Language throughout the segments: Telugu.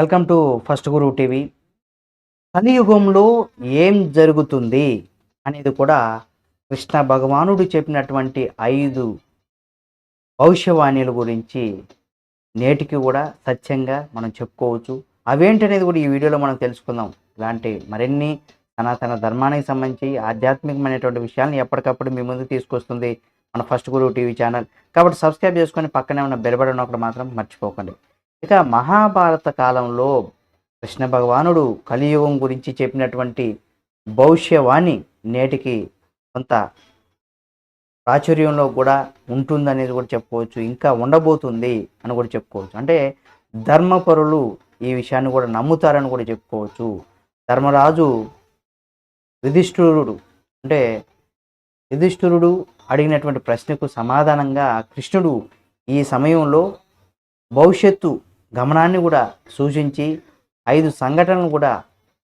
Welcome to first Guru TV. కలియుగంలో ఏం జరుగుతుంది అనేది కూడా కృష్ణ భగవానుడు చెప్పినటువంటి ఐదు భవిష్యవాణిల గురించి నేటికి కూడా సత్యంగా మనం చెప్పుకోవచ్చు. అవేంటనేది కూడా ఈ వీడియోలో మనం తెలుసుకుందాం. ఇలాంటి మరిన్ని సనాతన ధర్మానికి సంబంధించి ఆధ్యాత్మికమైనటువంటి విషయాలను ఎప్పటికప్పుడు మీ ముందు తీసుకొస్తుంది మన ఫస్ట్ గురు టీవీ ఛానల్. కాబట్టి సబ్స్క్రైబ్ చేసుకొని పక్కనే ఉన్న బెరబడి ఒకటి మాత్రం మర్చిపోకండి. ఇక మహాభారత కాలంలో కృష్ణ భగవానుడు కలియుగం గురించి చెప్పినటువంటి భవిష్యవాణి నేటికి కొంత ప్రాచుర్యంలో కూడా ఉంటుందనేది కూడా చెప్పుకోవచ్చు ఇంకా ఉండబోతుంది అని కూడా చెప్పుకోవచ్చు. అంటే ధర్మపరులు ఈ విషయాన్ని కూడా నమ్ముతారని కూడా చెప్పుకోవచ్చు. ధర్మరాజు యుధిష్ఠురుడు అంటే యుధిష్ఠురుడు అడిగినటువంటి ప్రశ్నకు సమాధానంగా కృష్ణుడు ఈ సమయంలో భవిష్యత్తు గమనాన్ని కూడా సూచించి ఐదు సంఘటనలు కూడా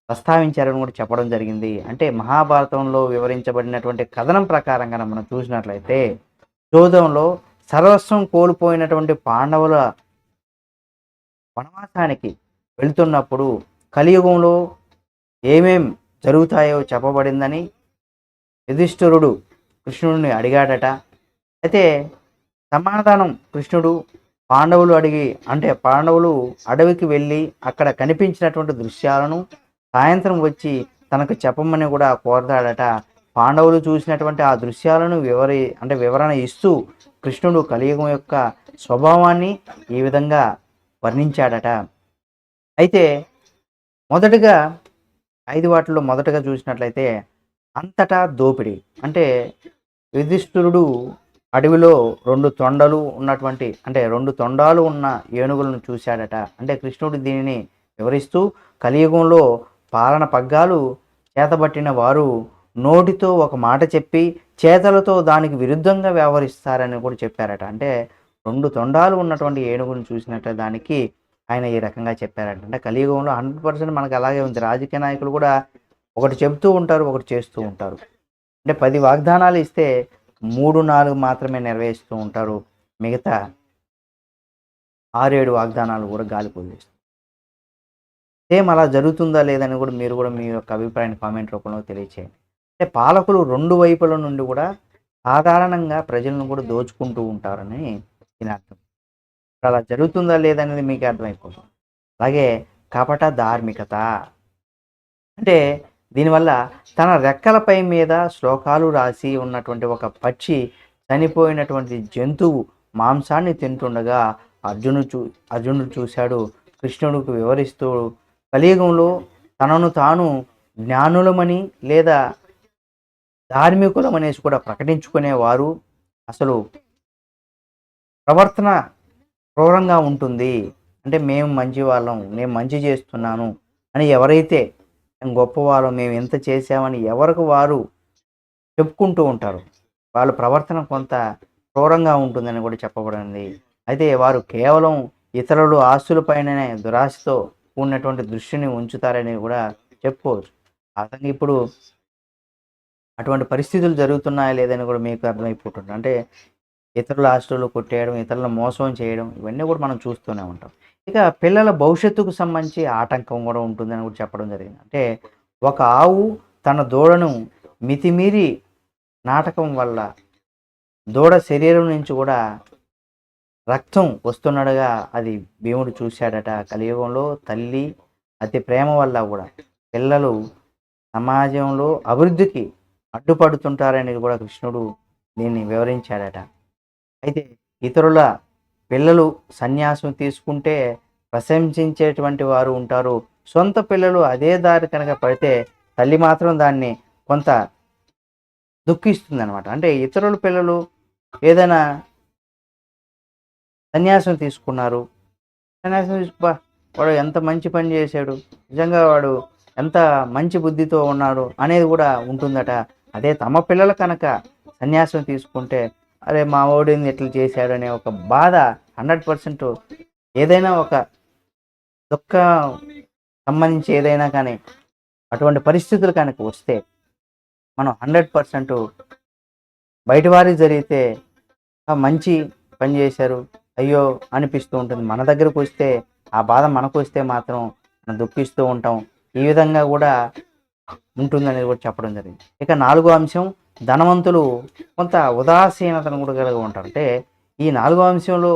ప్రస్తావించారని కూడా చెప్పడం జరిగింది. అంటే మహాభారతంలో వివరించబడినటువంటి కథనం ప్రకారంగా మనం చూసినట్లయితే జోదంలో సర్వస్వం కోల్పోయినటువంటి పాండవుల వనవాసానికి వెళ్తున్నప్పుడు కలియుగంలో ఏమేం జరుగుతాయో చెప్పబడిందని యుధిష్ఠిరుడు కృష్ణుడిని అడిగాడట. అయితే సమాధానం కృష్ణుడు పాండవులు అడిగి అంటే పాండవులు అడవికి వెళ్ళి అక్కడ కనిపించినటువంటి దృశ్యాలను సాయంత్రం వచ్చి తనకు చెప్పమని కూడా కోరతాడట. పాండవులు చూసినటువంటి ఆ దృశ్యాలను వివరి అంటే వివరణ ఇస్తూ కృష్ణుడు కలియుగం యొక్క స్వభావాన్ని ఈ విధంగా వర్ణించాడట. అయితే మొదటగా ఐదు వాటిలో మొదటగా చూసినట్లయితే అంతటా దోపిడీ అంటే యుధిష్ఠిరుడు అడవిలో రెండు తొండలు ఉన్నటువంటి అంటే రెండు తొండాలు ఉన్న ఏనుగులను చూశాడట. అంటే కృష్ణుడు దీనిని వివరిస్తూ కలియుగంలో పాలన పగ్గాలు చేతబట్టిన వారు నోటితో ఒక మాట చెప్పి చేతలతో దానికి విరుద్ధంగా వ్యవహరిస్తారని కూడా చెప్పారట. అంటే రెండు తొండాలు ఉన్నటువంటి ఏనుగును చూసినట్టు దానికి ఆయన ఈ రకంగా చెప్పారట. అంటే కలియుగంలో హండ్రెడ్ పర్సెంట్ మనకు అలాగే ఉంది. రాజకీయ నాయకులు కూడా ఒకటి చెబుతూ ఉంటారు ఒకటి చేస్తూ ఉంటారు. అంటే పది వాగ్దానాలు ఇస్తే మూడు నాలుగు మాత్రమే నెరవేరుస్తూ ఉంటారు. మిగతా ఆరేడు వాగ్దానాలు కూడా గాలి సేమ్ అలా జరుగుతుందా లేదని కూడా మీరు కూడా మీ యొక్క అభిప్రాయాన్ని కామెంట్ రూపంలో తెలియచేయండి. అంటే పాలకులు రెండు వైపుల నుండి కూడా సాధారణంగా ప్రజలను కూడా దోచుకుంటూ ఉంటారని దీని అర్థం. అలా జరుగుతుందా లేదనేది మీకు అర్థమైపోతుంది. అలాగే కపట ధార్మికత. అంటే దీనివల్ల తన రెక్కలపై మీద శ్లోకాలు రాసి ఉన్నటువంటి ఒక పక్షి చనిపోయినటువంటి జంతువు మాంసాన్ని తింటుండగా అర్జును చూ అర్జునుడు చూశాడు. కృష్ణుడికి వివరిస్తూ కలియుగంలో తనను తాను జ్ఞానులమని లేదా ధార్మికులమనేసి కూడా ప్రకటించుకునేవారు. అసలు ప్రవర్తన క్రూరంగా ఉంటుంది. అంటే మేము మంచి వాళ్ళం నేను మంచి చేస్తున్నాను అని ఎవరైతే మేము గొప్పవారు మేము ఎంత చేసామని ఎవరికి వారు చెప్పుకుంటూ ఉంటారు. వాళ్ళ ప్రవర్తన కొంత క్రూరంగా ఉంటుందని కూడా చెప్పబడింది. అయితే వారు కేవలం ఇతరులు ఆస్తులపైననే దురాశతో ఉన్నటువంటి దృష్టిని ఉంచుతారని కూడా చెప్పుకోవచ్చు. అతనికి ఇప్పుడు అటువంటి పరిస్థితులు జరుగుతున్నాయా లేదని కూడా మీకు అర్థమైపోతుంది. అంటే ఇతరుల ఆస్తులు కొట్టేయడం ఇతరులను మోసం చేయడం ఇవన్నీ కూడా మనం చూస్తూనే ఉంటాం. ఇక పిల్లల భవిష్యత్తుకు సంబంధించి ఆటంకం కూడా ఉంటుందని కూడా చెప్పడం జరిగింది. అంటే ఒక ఆవు తన దూడను మితిమీరి నాటకం వల్ల దూడ శరీరం నుంచి కూడా రక్తం వస్తున్నట్టుగా అది భీముడు చూశాడట కలియుగంలో తల్లి అతి ప్రేమ వల్ల కూడా. పిల్లలు సమాజంలో అభివృద్ధికి అడ్డుపడుతుంటారని కూడా కృష్ణుడు దీన్ని వివరించాడట. అయితే ఇతరుల పిల్లలు సన్యాసం తీసుకుంటే ప్రశంసించేటువంటి వారు ఉంటారు. సొంత పిల్లలు అదే దారి కనుక పడితే తల్లి మాత్రం దాన్ని కొంత దుఃఖిస్తుంది అనమాట అంటే ఇతరుల పిల్లలు ఏదైనా సన్యాసం తీసుకున్నారు. సన్యాసం తీసుకుపా వాడు ఎంత మంచి పని చేశాడు నిజంగా వాడు ఎంత మంచి బుద్ధితో ఉన్నాడు అనేది కూడా ఉంటుందట. అదే తమ పిల్లలు కనుక సన్యాసం తీసుకుంటే అరే మా ఓడింది ఎట్లా చేశాడు అనే ఒక బాధ హండ్రెడ్ పర్సెంట్ ఏదైనా ఒక దుఃఖ సంబంధించి ఏదైనా కానీ అటువంటి పరిస్థితులు కనుక వస్తే మనం హండ్రెడ్ పర్సెంట్ బయట వారికి జరిగితే మంచి పని చేశారు అయ్యో అనిపిస్తూ ఉంటుంది. మన దగ్గరకు వస్తే ఆ బాధ మనకు వస్తే మాత్రం మనం దుఃఖిస్తూ ఉంటాం. ఈ విధంగా కూడా ఉంటుందనేది కూడా చెప్పడం జరిగింది. ఇక నాలుగో అంశం ధనవంతులు కొంత ఉదాసీనతను కూడా కలిగి ఉంటారు. అంటే ఈ నాలుగో అంశంలో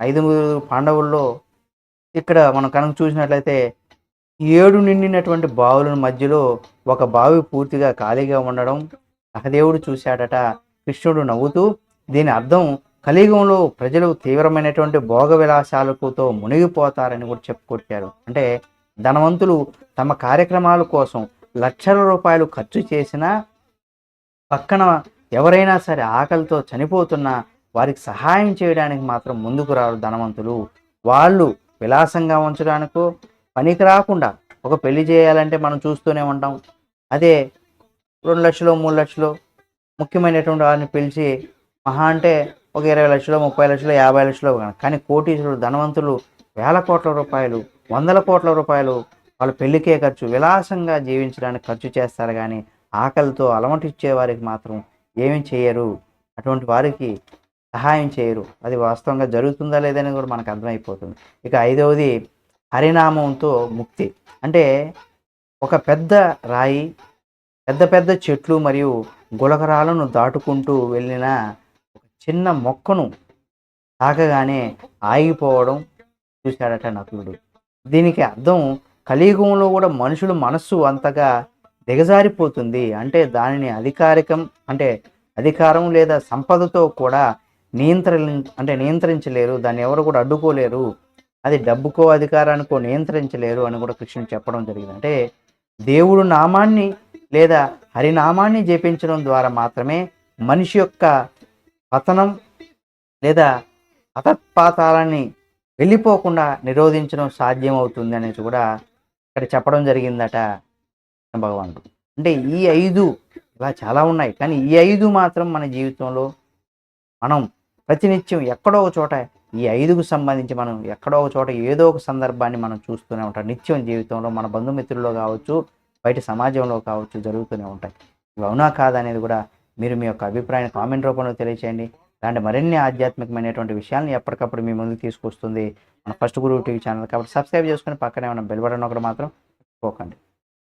ఐదుగురు పాండవుల్లో ఇక్కడ మనం కనుక చూసినట్లయితే ఏడు నిండినటువంటి బావుల మధ్యలో ఒక బావి పూర్తిగా ఖాళీగా ఉండడం సహదేవుడు చూశాడట. కృష్ణుడు నవ్వుతూ దీని అర్థం కలియుగంలో ప్రజలు తీవ్రమైనటువంటి భోగ విలాసాలకుతో మునిగిపోతారని కూడా చెప్పుకొచ్చారు అంటే ధనవంతులు తమ కార్యక్రమాల కోసం లక్షల రూపాయలు ఖర్చు చేసినా పక్కన ఎవరైనా సరే ఆకలితో చనిపోతున్నా వారికి సహాయం చేయడానికి మాత్రం ముందుకు రారు ధనవంతులు. వాళ్ళు విలాసంగా ఉంచడానికో పనికి రాకుండా ఒక పెళ్ళి చేయాలంటే మనం చూస్తూనే ఉంటాం. అదే రెండు లక్షలు మూడు లక్షలు ముఖ్యమైనటువంటి వారిని పిలిచి మహా అంటే ఒక ఇరవై లక్షలు ముప్పై లక్షలు యాభై లక్షలు కానీ కోటీశ్వరుడు ధనవంతులు వేల కోట్ల రూపాయలు వందల కోట్ల రూపాయలు వాళ్ళ పెళ్ళికే ఖర్చు విలాసంగా జీవించడానికి ఖర్చు చేస్తారు. కానీ ఆకలితో అలమటిచ్చే వారికి మాత్రం ఏమీ చేయరు. అటువంటి వారికి సహాయం చేయరు. అది వాస్తవంగా జరుగుతుందా లేదని కూడా మనకు అర్థమైపోతుంది. ఇక ఐదవది హరినామంతో ముక్తి. అంటే ఒక పెద్ద రాయి పెద్ద పెద్ద చెట్లు మరియు గులకరాలను దాటుకుంటూ వెళ్ళిన ఒక చిన్న మొక్కను తాకగానే ఆగిపోవడం చూశాడట నకులుడు దీనికి అర్థం కలియుగంలో కూడా మనుషుల మనస్సు అంతగా దిగజారిపోతుంది. అంటే దానిని అధికారికం అంటే అధికారం లేదా సంపదతో కూడా నియంత్రణ అంటే నియంత్రించలేరు దాన్ని ఎవరు కూడా అడ్డుకోలేరు. అది డబ్బుకో అధికారానికో నియంత్రించలేరు అని కూడా కృష్ణుడు చెప్పడం జరిగింది. అంటే దేవుడు నామాన్ని లేదా హరినామాన్ని జపించడం ద్వారా మాత్రమే మనిషి యొక్క పతనం లేదా అతత్పాతాలని వెళ్ళిపోకుండా నిరోధించడం సాధ్యమవుతుంది అనేసి కూడా ఇక్కడ చెప్పడం జరిగిందట భగవానుడు. అంటే ఈ ఐదు ఇలా చాలా ఉన్నాయి. కానీ ఈ ఐదు మాత్రం మన జీవితంలో మనం ప్రతినిత్యం ఎక్కడో ఒక చోట ఈ ఐదుకు సంబంధించి మనం ఎక్కడో ఒక చోట ఏదో ఒక సందర్భాన్ని మనం చూస్తూనే ఉంటాం. నిత్యం జీవితంలో మన బంధుమిత్రుల్లో కావచ్చు బయట సమాజంలో కావచ్చు జరుగుతూనే ఉంటాయి. ఇవి అవునా కాదా అనేది కూడా మీరు మీ యొక్క అభిప్రాయాన్ని కామెంట్ రూపంలో తెలియచేయండి. ఇలాంటి మరిన్ని ఆధ్యాత్మికమైనటువంటి విషయాలను ఎప్పటికప్పుడు మీ ముందుకు తీసుకొస్తుంది మన ఫస్ట్ గురువు టీవీ ఛానల్. కాబట్టి సబ్స్క్రైబ్ చేసుకుని పక్కనే ఉన్న బెల్ బటన్ ఒకటి మాత్రం పోకండి